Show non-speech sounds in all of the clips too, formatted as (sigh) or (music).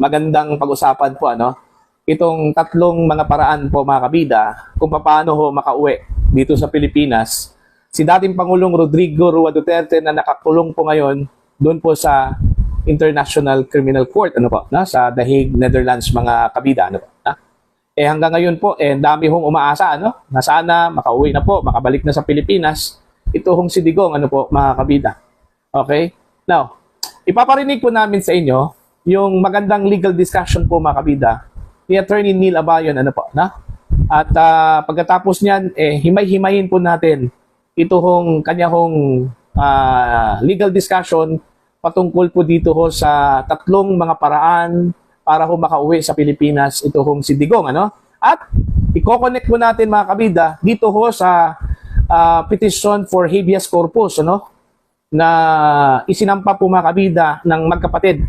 magandang pag-usapan po ano itong tatlong mga paraan po mga kabida kung paano ho makauwi dito sa Pilipinas. Si dating Pangulong Rodrigo Rua Duterte na nakakulong po ngayon doon po sa International Criminal Court ano po na sa The Hague, Netherlands mga kabida ano po. Na? Eh hanggang ngayon po eh dami hong umaasa ano na sana makauwi na po, makabalik na sa Pilipinas. Ito hong si Digong ano po mga kabida. Okay? Now, ipaparinig po namin sa inyo yung magandang legal discussion po mga kabida ni Attorney Neil Abayon ano po na? At ah, pagkatapos niyan eh himay-himayin po natin ito hong kanya hong ah, legal discussion patungkol po dito ho sa tatlong mga paraan para ho makauwi sa Pilipinas ito hong si Digong ano? At i-connect po natin mga kabida dito ho sa ah, petition for habeas corpus ano? Na isinampa po mga kabida ng magkapatid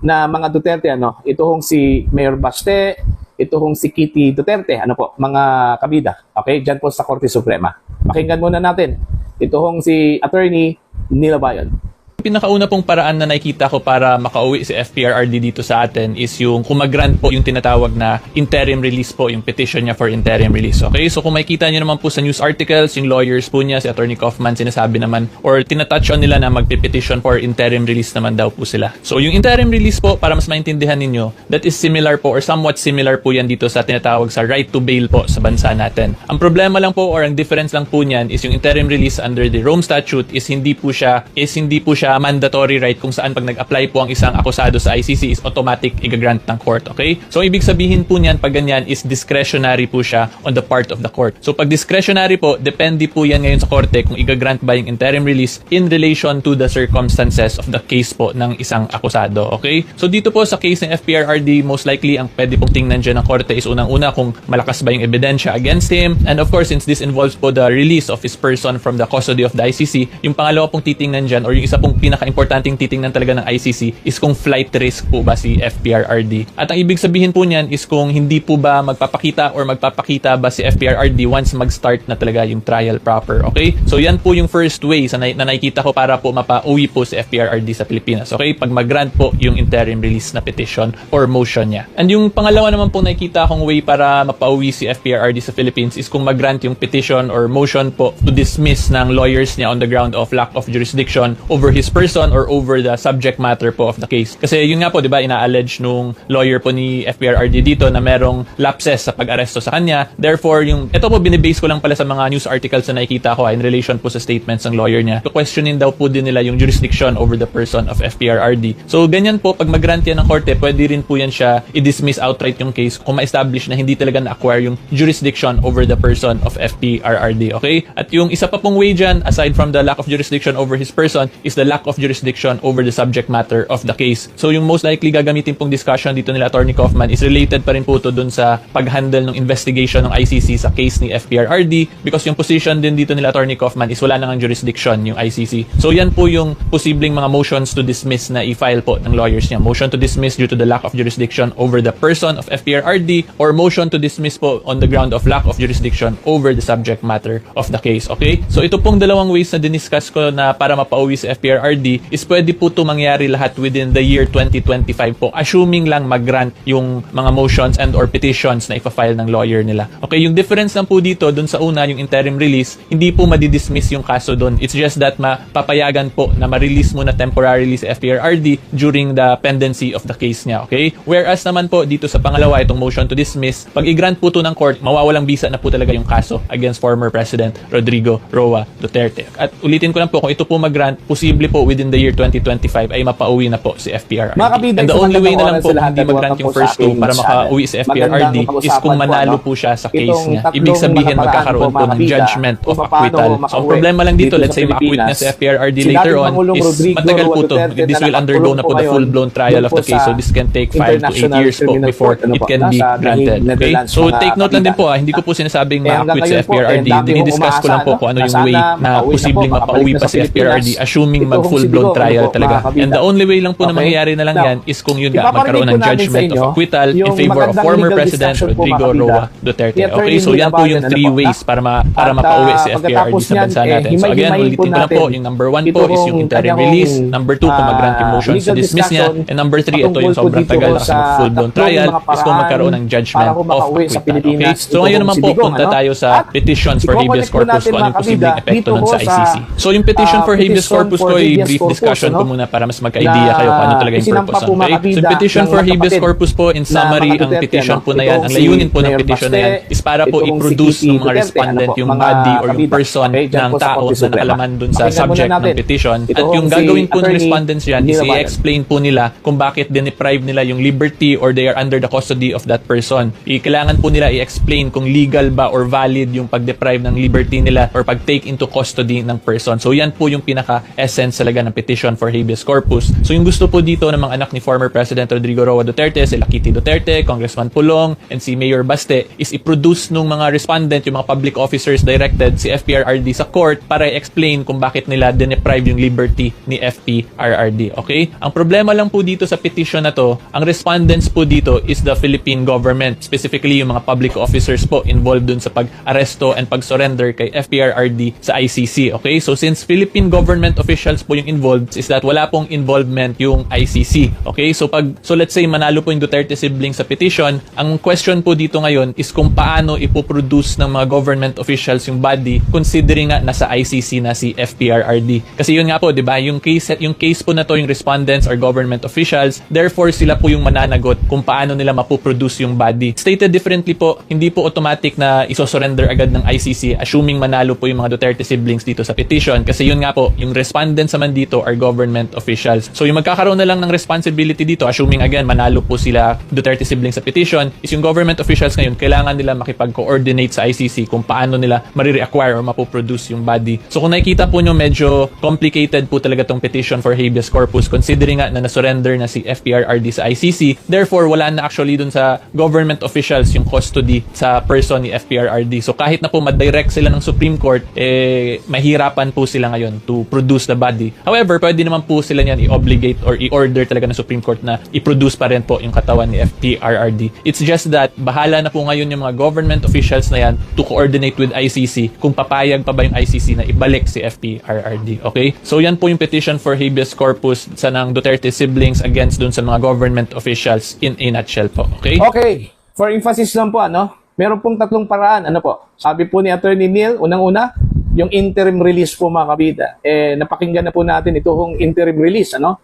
na mga Duterte ano? Ito hong si Mayor Baste ito hong si Kitty Duterte ano po? Mga kabida. Okay? Diyan po sa Korte Suprema. Pakinggan muna natin. Ito hong si Attorney Neil Bayon pinakauna pong paraan na nakikita ko para makauwi si FPRRD dito sa atin is yung kumagrant po yung tinatawag na interim release po, yung petition niya for interim release. Okay, so kung makikita niyo naman po sa news articles, yung lawyers po niya, si Attorney Kaufman, sinasabi naman or tinatouch on nila na magpe-petition for interim release naman daw po sila. So yung interim release po, para mas maintindihan ninyo, that is similar po or somewhat similar po yan dito sa tinatawag sa right to bail po sa bansa natin. Ang problema lang po or ang difference lang po niyan is yung interim release under the Rome Statute is hindi po siya is hindi po siya mandatory right kung saan pag nag-apply po ang isang akusado sa ICC is automatic igagrant ng court, okay? So ibig sabihin po niyan pag ganyan is discretionary po siya on the part of the court. So pag discretionary po, depende po yan ngayon sa korte kung igagrant ba yung interim release in relation to the circumstances of the case po ng isang akusado, okay? So dito po sa case ng FPRRD, most likely ang pwede pong tingnan dyan ng korte is unang-una kung malakas ba yung ebidensya against him. And of course, since this involves po the release of his person from the custody of the ICC, yung pangalawa pong titingnan dyan or yung isa pong pinaka-importanting titingnan talaga ng ICC is kung flight risk po ba si FPRRD. At ang ibig sabihin po niyan is kung hindi po ba magpapakita or magpapakita ba si FPRRD once mag-start na talaga yung trial proper. Okay? So yan po yung first way sa na, na nakikita ko para po mapa-uwi po si FPRRD sa Pilipinas. Okay? Pag mag-grant po yung interim release na petition or motion niya. And yung pangalawa naman po nakikita kong way para mapa-uwi si FPRRD sa Philippines is kung mag-grant yung petition or motion po to dismiss ng lawyers niya on the ground of lack of jurisdiction over his person or over the subject matter po of the case. Kasi yun nga po, di ba, ina-allege nung lawyer po ni FPRRD dito na merong lapses sa pag-aresto sa kanya. Therefore, yung, ito po, binibase ko lang pala sa mga news articles na nakikita ko ah, in relation po sa statements ng lawyer niya. Questionin daw po din nila yung jurisdiction over the person of FPRRD. So, ganyan po, pag yan ng korte, pwede rin po yan siya i-dismiss outright yung case kung ma-establish na hindi talaga na-acquire yung jurisdiction over the person of FPRRD. Okay? At yung isa pa pong way dyan, aside from the lack of jurisdiction over his person, is the lack of jurisdiction over the subject matter of the case. So yung most likely gagamitin pong discussion dito nila Attorney Kaufman is related pa rin po to dun sa pag-handle ng investigation ng ICC sa case ni FPRRD because yung position din dito nila Attorney Kaufman is wala nang jurisdiction yung ICC. So yan po yung posibleng mga motions to dismiss na i-file po ng lawyers niya. Motion to dismiss due to the lack of jurisdiction over the person of FPRRD or motion to dismiss po on the ground of lack of jurisdiction over the subject matter of the case. Okay? So ito pong dalawang ways na diniscuss ko na para mapauwi sa FPRRD is pwede po ito mangyari lahat within the year 2025 po. Assuming lang mag-grant yung mga motions and or petitions na ipa-file ng lawyer nila. Okay, yung difference lang po dito dun sa una, yung interim release, hindi po madidismiss yung kaso dun. It's just that mapapayagan po na ma-release muna temporarily sa FPRRD during the pendency of the case niya. Okay? Whereas naman po dito sa pangalawa, itong motion to dismiss, pag i-grant po to ng court, mawawalang bisa na po talaga yung kaso against former President Rodrigo Roa Duterte. At ulitin ko lang po, kung ito po mag-grant, posible po within the year 2025 ay mapauwi na po si FPRRD. Mga kabida, And the only way na lang po hindi mag-grant yung po first two para makauwi si FPRRD is kung po, manalo po siya sa case niya. Ibig sabihin magkakaroon po, po ng judgment of paano acquittal. So ang problema lang dito, let's sa say ma-acquit na si FPRRD later on is matagal po to. This will undergo na po po the full-blown trial of po the case. So this can take 5 to 8 International years po before ano it po, can be granted. Okay? So take note lang din po ah, hindi ko po sinasabing Eh, ma-acquit si po, eh, FPRRD. hong Dinidiscuss ko lang po kung ano yung way na po, posibleng mapauwi pa si FPRRD assuming Ito full-blown Digong, trial ano po, talaga. And the only way lang po na Okay? mangyayari na lang Now, yan is kung yun nga, magkaroon ng sa judgment inyo of acquittal in favor of former President Rodrigo. Roa Duterte. Okay, so yan po yung ano three ways na? para, ma, para mapauwi ah, si FPRD sa bansa eh, natin. So again, ulitin ko na po, yung number one po is yung interim release. Number two, kung mag-grant yung ah, motions to legal dismiss niya. And number three, ito yung sobrang tagal na sa full-blown trial is kung magkaroon ng judgment of sa acquittal. Okay? So ngayon naman po, punta ano? tayo sa petitions for habeas corpus kung ano yung mga posibleng epekto nun sa sa, ICC. So yung petition ah, for habeas corpus ko, habeas i-brief corpus, discussion ano? muna para mas magka-idea kayo kung ano talaga yung purpose. po, Okay? So kabida, petition for habeas corpus po, in summary, ang petition ano? po na yan, ang layunin po ng petition na yan is para po i-produce ng mga respondent ano po, yung body or yung person ng po tao na nakalaman dun sa subject ng petition. At yung gagawin po ng respondents yan is i-explain po nila kung bakit deprive nila yung liberty or they are under the custody of that person. I- Kailangan po nila i-explain kung legal ba or valid yung pag-deprive ng liberty nila or pag-take into custody ng person. So yan po yung pinaka-essence talaga ng petition for habeas corpus. So yung gusto po dito ng mga anak ni former President Rodrigo Roa Duterte, si Kitty Duterte, Congressman Pulong, and si Mayor Baste is i-produce nung mga respondent, yung mga public officers directed si FPRRD sa court para i-explain kung bakit nila deprive yung liberty ni FPRRD. Okay? Ang problema lang po dito sa petition na to, ang respondents po dito is the Philippine government, specifically yung mga public officers po involved dun sa pag-aresto and pag-surrender kay FPRRD sa ICC. Okay? So since Philippine government officials po yung involved, is that wala pong involvement yung ICC. Okay? So pag so let's say manalo po yung Duterte siblings sa petition, ang question po dito ngayon is kung paano ipoproduce ng mga government officials yung body considering nga nasa ICC na si FPRRD. Kasi yun nga po, 'di ba? Yung case yung case po na to yung respondents are government officials, therefore sila po yung mananagot kung paano nila mapoproduce yung body. Stated differently po, hindi po automatic na isosurrender agad ng ICC assuming manalo po yung mga Duterte siblings dito sa petition kasi yun nga po, yung respondents naman dito are government officials. So yung magkakaroon na lang ng responsibility dito, assuming again manalo po sila Duterte siblings sa petition, is yung government officials ngayon kailangan nila makipag-coordinate sa ICC kung paano nila marireacquire or mapoproduce yung body. So kung nakikita po nyo medyo complicated po talaga tong petition for habeas corpus considering nga na na-surrender na si FPRRD sa ICC, therefore wala na actually dun sa government officials yung custody sa person ni FPRRD. So kahit na po madirect sila ng Supreme Court, eh mahirapan po sila ngayon to produce the body. However, pwede naman po sila niyan i-obligate or i-order talaga ng Supreme Court na i-produce pa rin po yung katawan ni FPRRD. It's just that bahala na po ngayon yung mga government officials na yan to coordinate with ICC kung papayag pa ba yung ICC na ibalik si FPRRD. Okay? So yan po yung petition for habeas corpus sa ng Duterte siblings against dun sa mga government officials in a nutshell po. Okay? Okay. For emphasis lang po, ano, meron pong tatlong paraan. Ano po? Sabi po ni Attorney Neil, unang-una, yung interim release po mga kabida. Eh, napakinggan na po natin ito hong interim release, ano?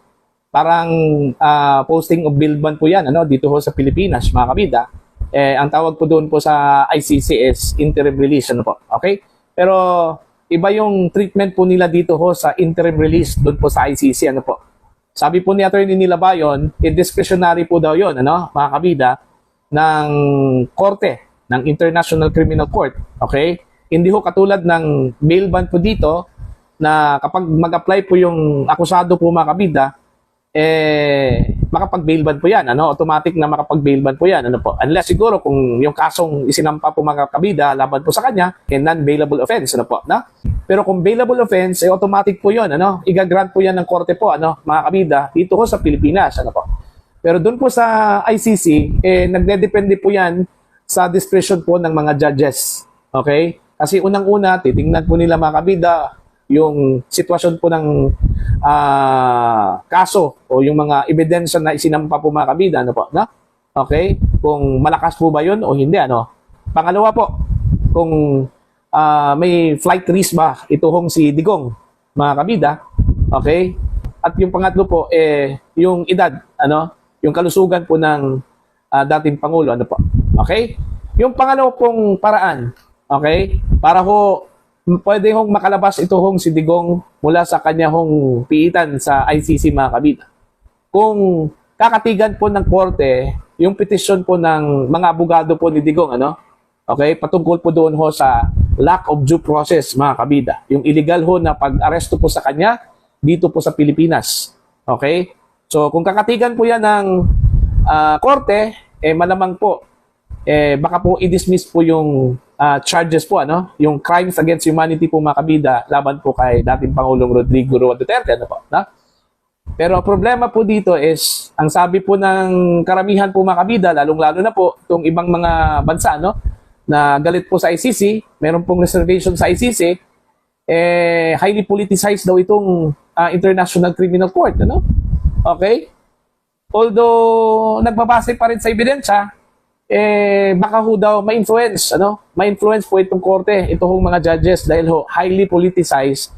Parang ah, posting of bill ban po yan, ano, dito ho sa Pilipinas, mga kabida. Eh, ang tawag po doon po sa ICC is interim release, ano po? Okay? Pero, iba yung treatment po nila dito ho sa interim release doon po sa ICC, ano po? Sabi po ni Attorney Nilabayon, eh, discretionary po daw yon ano, mga kabida, ng korte, ng International Criminal Court. Okay? Hindi ho katulad ng bail ban po dito na kapag mag-apply po yung akusado po mga kabida, eh, makapag-bail ban po yan. Ano? Automatic na makapag-bail ban po yan. Ano po? Unless siguro kung yung kasong isinampa po mga kabida laban po sa kanya, eh, non-bailable offense. Ano po? Na? Pero kung bailable offense, eh, automatic po yun. Ano? Igagrant po yan ng korte po, ano? mga kabida, dito ho sa Pilipinas. Ano po? Pero doon po sa ICC, eh, nagdedepende po yan sa discretion po ng mga judges. Okay? Kasi unang-una, titingnan po nila mga kabida yung sitwasyon po ng ah, kaso o yung mga ebidensya na isinampa po mga kabida. Ano po? Na? Okay? Kung malakas po ba yun o hindi. Ano? Pangalawa po, kung ah, may flight risk ba ito si Digong, mga kabida. Okay? At yung pangatlo po, eh, yung edad, ano? Yung kalusugan po ng ah, dating Pangulo, ano po? Okay? Yung pangalawa pong paraan, okay? Para ho, pwede hong makalabas ito hong si Digong mula sa kanya hong piitan sa ICC mga kabida. Kung kakatigan po ng korte, yung petition po ng mga abogado po ni Digong, ano? Okay? Patungkol po doon ho sa lack of due process, mga kabida. Yung illegal ho na pag-aresto po sa kanya dito po sa Pilipinas. Okay? So, kung kakatigan po yan ng ah, korte, eh malamang po, eh baka po i-dismiss po yung ah, charges po, ano? Yung crimes against humanity po mga kabida, laban po kay dating Pangulong Rodrigo Roa Duterte, ano po, na? Pero problema po dito is, ang sabi po ng karamihan po mga kabida, lalong-lalo na po itong ibang mga bansa, no? Na galit po sa ICC, meron pong reservation sa ICC, eh, highly politicized daw itong ah, International Criminal Court, ano? Okay? Although, nagbabase pa rin sa ebidensya, eh, baka ho daw ma-influence, ano? Ma-influence po itong korte, itong mga judges dahil ho, highly politicized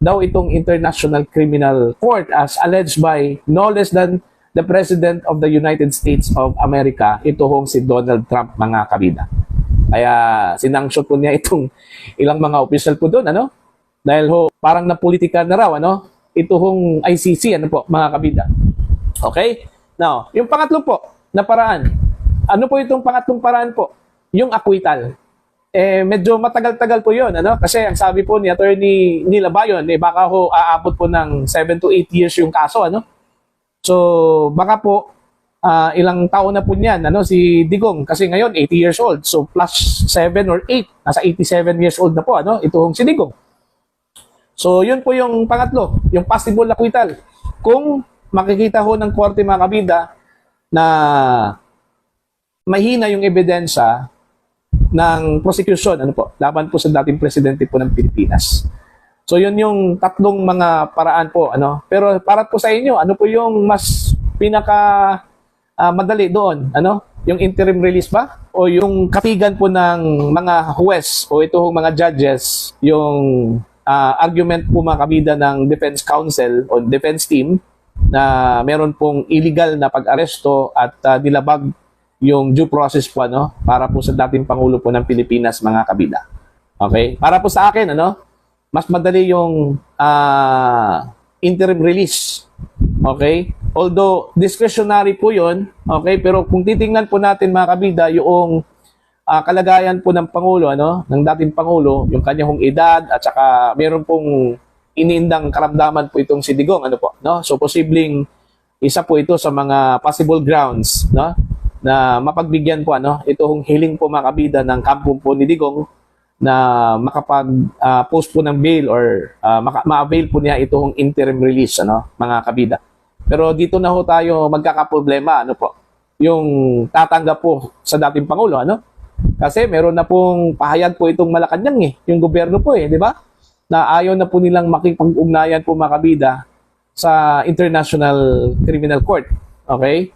daw itong International Criminal Court as alleged by no less than the President of the United States of America, ito hong si Donald Trump, mga kabida. Kaya sinangshot po niya (laughs) itong ilang mga official po doon, ano? Dahil ho, parang napolitika na raw, ano? Ito hong ICC, ano po, mga kabida. Okay? Now, yung pangatlo po, na paraan. Ano po itong pangatlong paraan po? Yung acquittal. Eh, medyo matagal-tagal po yun, ano? Kasi ang sabi po ni Attorney Nila Bayon, eh, baka ho aabot po ng 7 to 8 years yung kaso, ano? So, baka po, ah, ilang taon na po niyan, ano, si Digong, kasi ngayon, 80 years old. So, plus 7 or 8, nasa 87 years old na po, ano, itong si Digong. So, yun po yung pangatlo, yung possible acquittal. Kung makikita ho ng korte mga kabida na mahina yung ebidensya ng prosecution, ano po, laban po sa dating presidente po ng Pilipinas. So yun yung tatlong mga paraan po, ano. Pero para po sa inyo, ano po yung mas pinaka ah, madali doon, ano? Yung interim release ba? O yung katigan po ng mga huwes o ito mga judges, yung ah, argument po mga kabida ng defense counsel o defense team na meron pong illegal na pag-aresto at ah, nilabag yung due process po ano para po sa dating pangulo po ng Pilipinas mga kabida. Okay? Para po sa akin ano, mas madali yung ah, interim release. Okay? Although discretionary po 'yon, okay? Pero kung titingnan po natin mga kabida yung ah, kalagayan po ng pangulo ano, ng dating pangulo, yung kanyang edad at saka meron pong iniindang karamdaman po itong si Digong ano po, no? So posibleng isa po ito sa mga possible grounds, no? Na mapagbigyan po ano itong hiling po mga kabida ng kampo po ni Digong na makapag ah, post po ng bail or maka- ma-avail po niya itong interim release ano mga kabida. Pero dito na ho tayo magkakaproblema ano po. Yung tatanggap po sa dating pangulo ano? Kasi meron na pong pahayag po itong Malacanang eh, yung gobyerno po eh, di ba? Na ayaw na po nilang makipag-ugnayan po mga kabida sa International Criminal Court. Okay?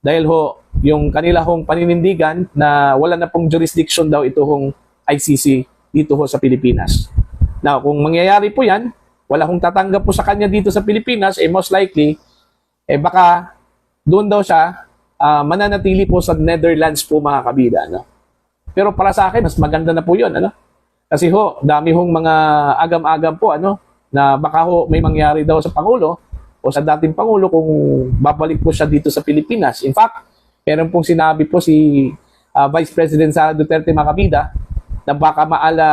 Dahil ho, yung kanila hong paninindigan na wala na pong jurisdiction daw ito hong ICC dito ho sa Pilipinas. Now, kung mangyayari po yan, wala hong tatanggap po sa kanya dito sa Pilipinas, eh most likely, eh baka doon daw siya ah, mananatili po sa Netherlands po mga kabida. No? Pero para sa akin, mas maganda na po yun. Ano? Kasi ho, dami hong mga agam-agam po ano, na baka ho may mangyari daw sa Pangulo o sa dating Pangulo kung babalik po siya dito sa Pilipinas. In fact, meron pong sinabi po si ah, Vice President Sara Duterte Macabida na baka maala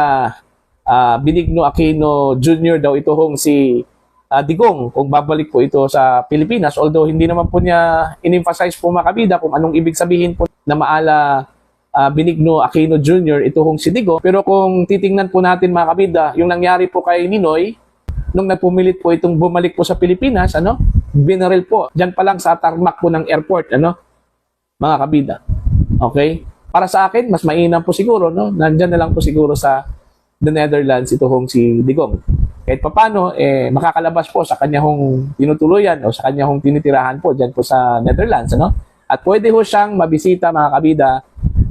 ah, Benigno Aquino Jr. daw ito hong si ah, Digong kung babalik po ito sa Pilipinas. Although hindi naman po niya in-emphasize po Macabida kung anong ibig sabihin po na maala ah, Benigno Aquino Jr. ito hong si Digong. Pero kung titingnan po natin mga yung nangyari po kay Ninoy, nung nagpumilit po itong bumalik po sa Pilipinas, ano, binaril po. Diyan pa lang sa tarmac po ng airport, ano, mga kabida. Okay? Para sa akin, mas mainam po siguro, no? Nandyan na lang po siguro sa the Netherlands ito hong si Digong. Kahit papano, eh, makakalabas po sa kanya hong tinutuluyan o sa kanya hong tinitirahan po dyan po sa Netherlands, ano? At pwede ho siyang mabisita, mga kabida,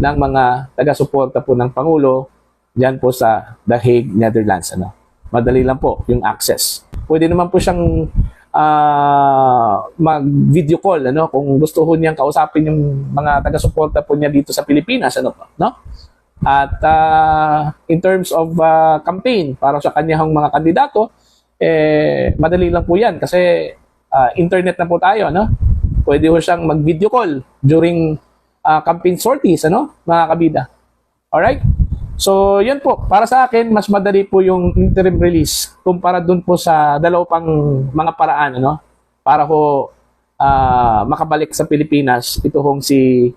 ng mga taga-suporta po ng Pangulo dyan po sa The Hague, Netherlands, ano? Madali lang po yung access. Pwede naman po siyang ah, mag-video call ano kung gusto ho niyang kausapin yung mga taga-suporta po niya dito sa Pilipinas ano po, no? At ah, in terms of ah, campaign para sa kanyang mga kandidato, eh madali lang po 'yan kasi ah, internet na po tayo, no? Pwede ho siyang mag-video call during ah, campaign sorties, ano, mga kabida. Alright? So, yun po. Para sa akin, mas madali po yung interim release kumpara dun po sa dalaw pang mga paraan, ano? Para ho ah, makabalik sa Pilipinas, ito hong si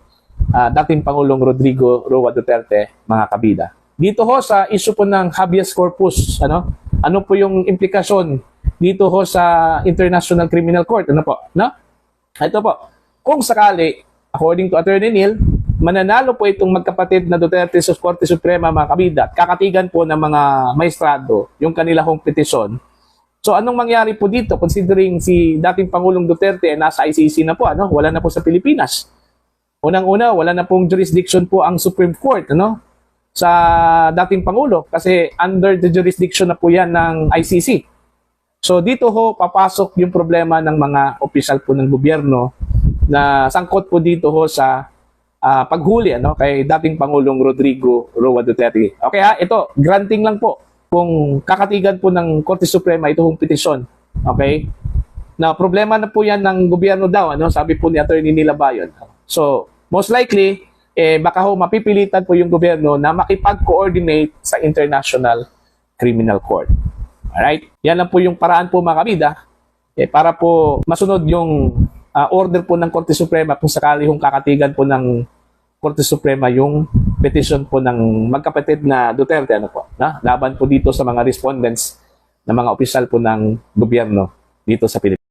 ah, dating Pangulong Rodrigo Roa Duterte, mga kabida. dito ho sa issue po ng habeas corpus, ano? Ano po yung implikasyon dito ho sa International Criminal Court, ano po, no? Ito po. Kung sakali, according to Attorney Neil, mananalo po itong magkapatid na Duterte sa Korte Suprema mga kabida, at kakatigan po ng mga maestrado yung kanila hong petisyon. So anong mangyari po dito considering si dating Pangulong Duterte ay nasa ICC na po, ano? Wala na po sa Pilipinas. Unang-una, wala na pong jurisdiction po ang Supreme Court, ano? Sa dating Pangulo kasi under the jurisdiction na po yan ng ICC. So dito ho papasok yung problema ng mga opisyal po ng gobyerno na sangkot po dito ho sa ah, paghuli ano kay dating Pangulong Rodrigo Roa Duterte. Okay ha, ito granting lang po kung kakatigan po ng Korte Suprema ito hong petisyon. Okay? Na problema na po yan ng gobyerno daw ano, sabi po ni Attorney Nila Bayon. So, most likely eh baka ho mapipilitan po yung gobyerno na makipag-coordinate sa International Criminal Court. Alright? Yan lang po yung paraan po mga kabida eh, para po masunod yung ah, order po ng Korte Suprema kung sakali hong kakatigan po ng Korte Suprema yung petition po ng magkapatid na Duterte ano po, na laban po dito sa mga respondents na mga opisyal po ng gobyerno dito sa Pilipinas.